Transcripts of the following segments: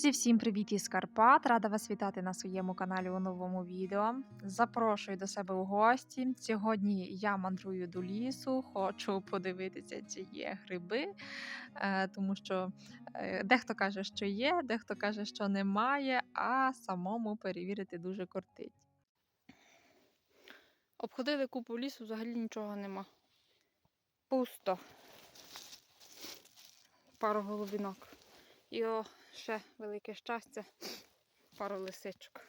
Друзі, всім привіт із Карпат! Рада вас вітати на своєму каналі у новому відео. Запрошую до себе у гості. Сьогодні я мандрую до лісу, хочу подивитися, чи є гриби, е, тому що е, дехто каже, що є, дехто каже, що немає, а самому перевірити дуже кортить. Обходили купу лісу, взагалі нічого нема. Пусто. Пару голубінок. І ще велике щастя, пару лисичок.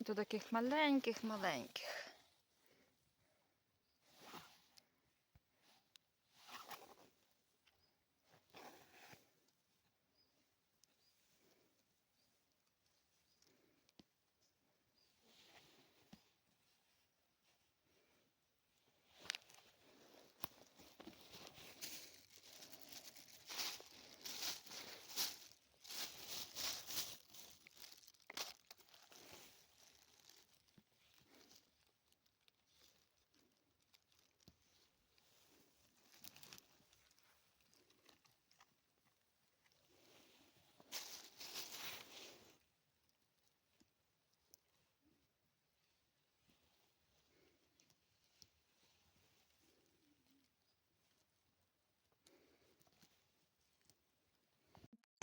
До таких маленьких-маленьких.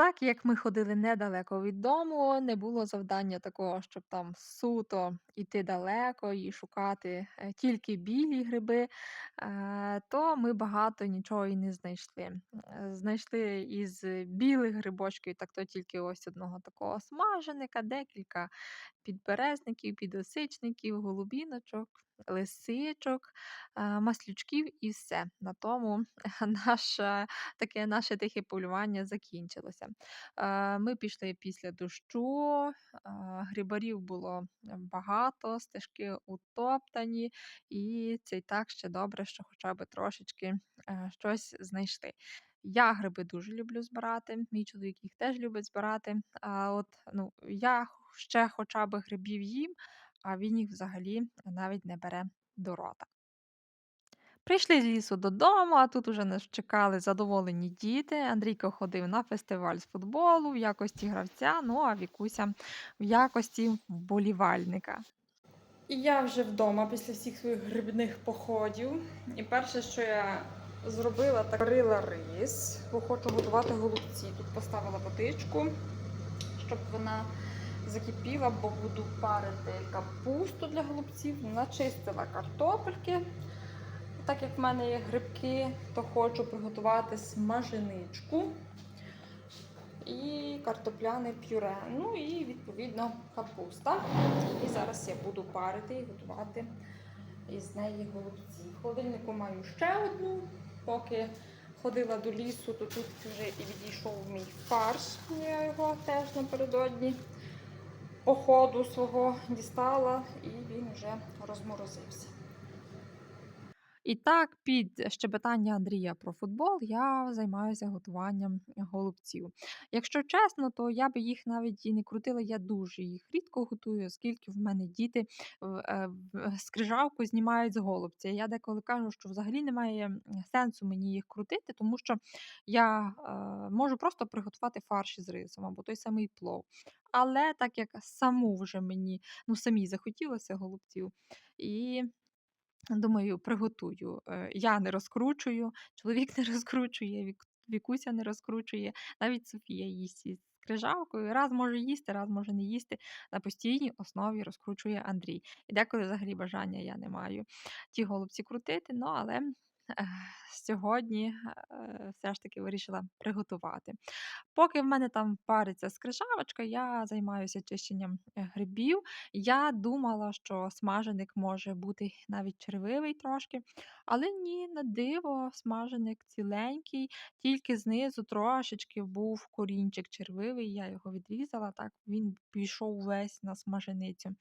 Так як ми ходили недалеко від дому, не було завдання такого, щоб там суто йти далеко і шукати е, тільки білі гриби, е, то ми багато нічого і не знайшли. Е, Знайшли із білих грибочків, так то тільки ось одного такого смаженика, декілька підберезників, підосичників, голубіночок, лисичок, маслючків і все. На тому наше таке наше тихе полювання закінчилося. Ми пішли після дощу, грибарів було багато, стежки утоптані, і це й так ще добре, що хоча б трошечки е, щось знайшли. Я гриби дуже люблю збирати, мій чоловік їх теж любить збирати. А от ну, я ще хоча б грибів їм, а він їх взагалі навіть не бере до рота. Прийшли з лісу додому, а тут уже нас чекали задоволені діти. Андрійко ходив на фестиваль з футболу в якості гравця, ну а Вікуся в якості вболівальника. І я вже вдома після всіх своїх грибних походів. І перше, що я зробила, так варила рис, бо хочу готувати голубці. Тут поставила водичку, щоб вона закипіла, бо буду парити капусту для голубців, начистила картопельки. Так як в мене є грибки, то хочу приготувати смаженичку і картопляне пюре. Ну і відповідно капуста. І зараз я буду парити і готувати із неї голубці. В холодильнику маю ще одну. Поки ходила до лісу, то тут вже і відійшов мій фарш. Я його теж напередодні походу свого дістала, і він вже розморозився. І так, під щебетання Андрія про футбол я займаюся готуванням голубців. Якщо чесно, то я би їх навіть і не крутила, я дуже їх рідко готую, оскільки в мене діти в- е, скрижавку знімають з голубця. Я деколи кажу, що взагалі немає сенсу мені їх крутити, тому що я е, можу просто приготувати фарш із рисом або той самий плов. Але так як саму вже мені ну самі захотілося голубців. І Думаю, приготую. Е, Я не розкручую, чоловік не розкручує, Вік- Вікуся не розкручує, навіть Софія їсть із крижавкою. Раз може їсти, раз може не їсти. На постійній основі розкручує Андрій. І деколи взагалі бажання я не маю ті голубці крутити, ну але сьогодні е, все ж таки вирішила приготувати. Поки в мене там париться скрижавочка, я займаюся чищенням е, грибів. Я думала, що смаженик може бути навіть червивий трошки, але ні, на диво, смаженик ціленький, тільки знизу трошечки був корінчик червивий, я його відрізала, так він пішов весь на смаженицю.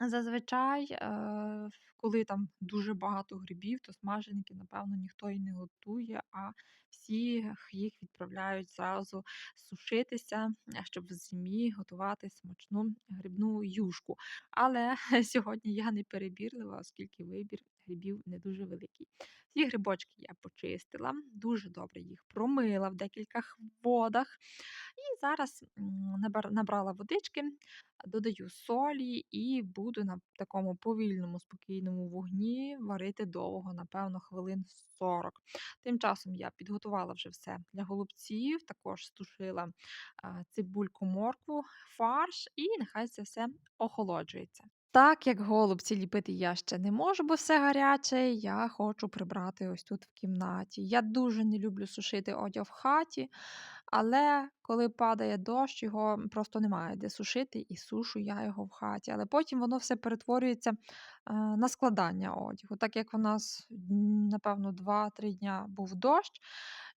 Зазвичай, е, коли там дуже багато грибів, то смаженики, напевно, ніхто і не готує, а всі їх відправляють зразу сушитися, е, щоб в зимі готувати смачну грибну юшку. Але сьогодні я не перебірлива, оскільки вибір грибів не дуже великий. Ці грибочки я почистила, дуже добре їх промила в декількох водах. І зараз набрала водички, додаю солі і буду на такому повільному, спокійному вогні варити довго, напевно, хвилин 40. Тим часом я підготувала вже все для голубців, також стушила цибульку, моркву, фарш, і нехай це все охолоджується. Так як голубці ліпити я ще не можу, бо все гаряче, я хочу прибрати ось тут в кімнаті. Я дуже не люблю сушити одяг в хаті, але коли падає дощ, його просто немає де сушити, і сушу я його в хаті. Але потім воно все перетворюється е, на складання одягу. Так як у нас, напевно, два-три дня був дощ,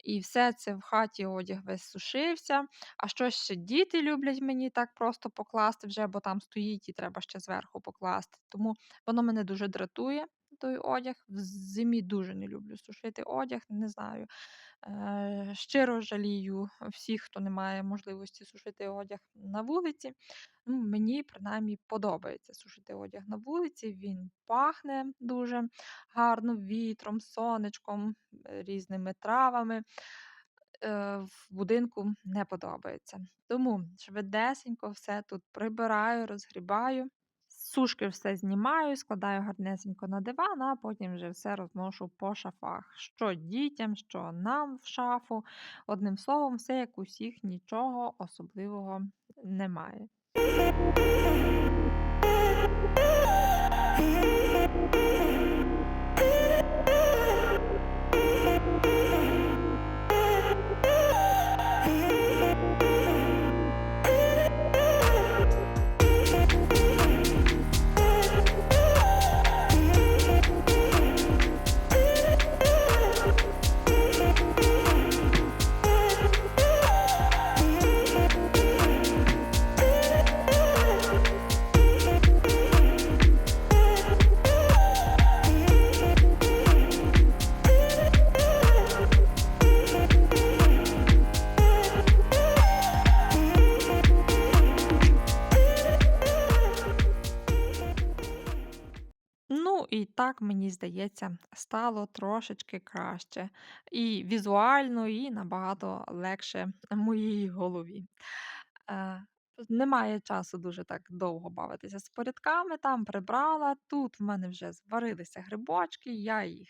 і все це в хаті одяг весь сушився. А щось ще діти люблять мені так просто покласти вже, бо там стоїть і треба ще зверху покласти. Тому воно мене дуже дратує. Той одяг. В зимі дуже не люблю сушити одяг, не знаю. Е, щиро жалію всіх, хто не має можливості сушити одяг на вулиці. Ну, мені принаймні подобається сушити одяг на вулиці. Він пахне дуже гарно вітром, сонечком, е, різними травами. Е, В будинку не подобається. Тому швидесенько все тут прибираю, розгрібаю. Сушки все знімаю, складаю гарнесенько на диван, а потім вже все розношу по шафах. Що дітям, що нам в шафу. Одним словом, все як усіх, нічого особливого немає. Ну, і так, мені здається, стало трошечки краще. І візуально, і набагато легше моїй голові. Е, немає часу дуже так довго бавитися з порядками. Там прибрала. Тут в мене вже зварилися грибочки, я їх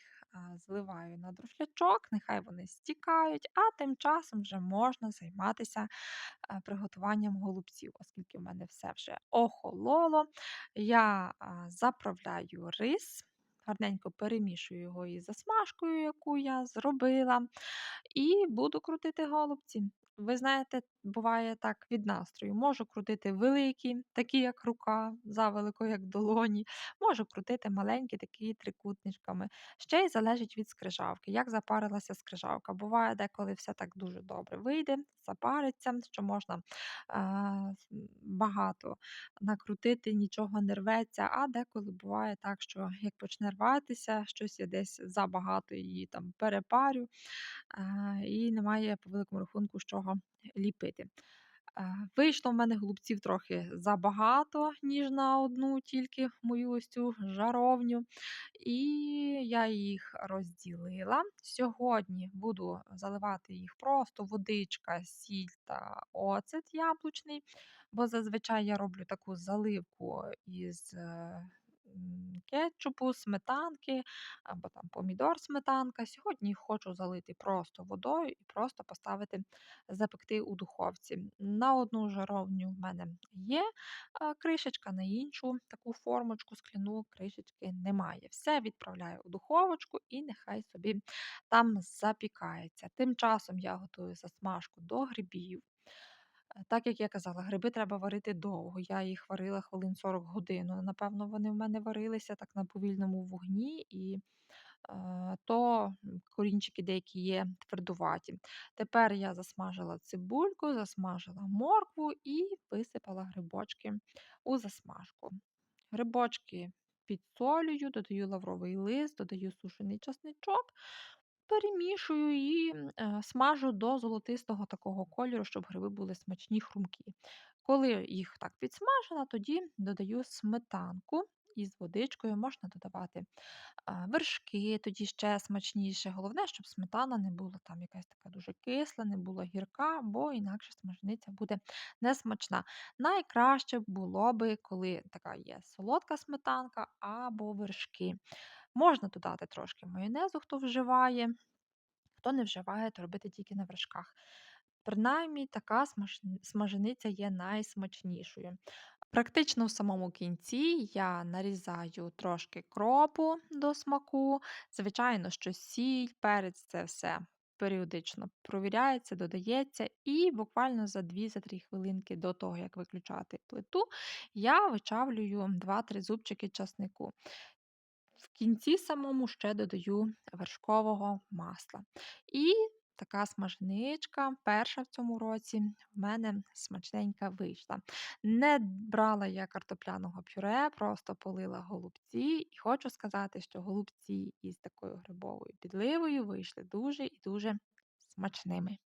зливаю на друфлячок, нехай вони стікають, а тим часом вже можна займатися приготуванням голубців, оскільки в мене все вже охололо. Я заправляю рис. Гарненько перемішую його із засмажкою, яку я зробила, і буду крутити голубці. Ви знаєте, буває так від настрою. Можу крутити великі, такі як рука, завелико, як долоні. Можу крутити маленькі, такі трикутничками. Ще й залежить від скрижавки, як запарилася скрижавка. Буває деколи все так дуже добре вийде, запариться, що можна а, багато накрутити, нічого не рветься. А деколи буває так, що як почне рватися, щось я десь забагато її там перепарю а, і немає по великому рахунку з чого ліпити. Вийшло в мене голубців трохи забагато, ніж на одну тільки мою ось цю жаровню. І я їх розділила. Сьогодні буду заливати їх просто водичка, сіль та оцет яблучний, бо зазвичай я роблю таку заливку із е, кетчупу, сметанки або там помідор сметанка. Сьогодні хочу залити просто водою і просто поставити запекти у духовці. На одну жаровню в мене є кришечка, на іншу таку формочку скляну кришечки немає. Все відправляю у духовочку і нехай собі там запікається. Тим часом я готую засмажку до грибів. Е, Так як я казала, гриби треба варити довго. Я їх варила хвилин 40 годин. Напевно, вони в мене варилися так на повільному вогні, і е, то корінчики деякі є твердуваті. Тепер я засмажила цибульку, засмажила моркву і висипала грибочки у засмажку. Грибочки підсолюю, додаю лавровий лист, додаю сушений часничок, перемішую і е, смажу до золотистого такого кольору, щоб гриби були смачні, хрумкі. Коли їх так підсмажена, тоді додаю сметанку із водичкою, можна додавати вершки, тоді ще смачніше. Головне, щоб сметана не була там якась така дуже кисла, не була гірка, бо інакше смажениця буде несмачна. Найкраще було би, коли така є солодка сметанка або вершки. Можна додати трошки майонезу, хто вживає, хто не вживає, то робити тільки на вершках. Принаймні, така смажениця є найсмачнішою. Практично в самому кінці я нарізаю трошки кропу до смаку. Звичайно, що сіль, перець це все періодично провіряється, додається, і буквально за 2-3 хвилинки до того, як виключати плиту, я вичавлюю 2-3 зубчики часнику. Кінці самому ще додаю вершкового масла. І така смажничка, перша в цьому році, в мене смачненька вийшла. Не брала я картопляного пюре, просто полила голубці. І хочу сказати, що голубці із такою грибовою підливою вийшли дуже і дуже смачними.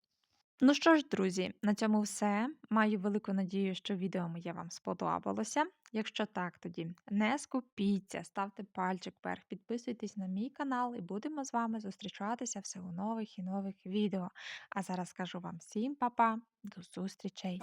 Ну що ж, друзі, на цьому все. Маю велику надію, що відео моє вам сподобалося. Якщо так, тоді не скупіться, ставте пальчик вверх, підписуйтесь на мій канал і будемо з вами зустрічатися все у нових і нових відео. А зараз кажу вам всім па-па, до зустрічей!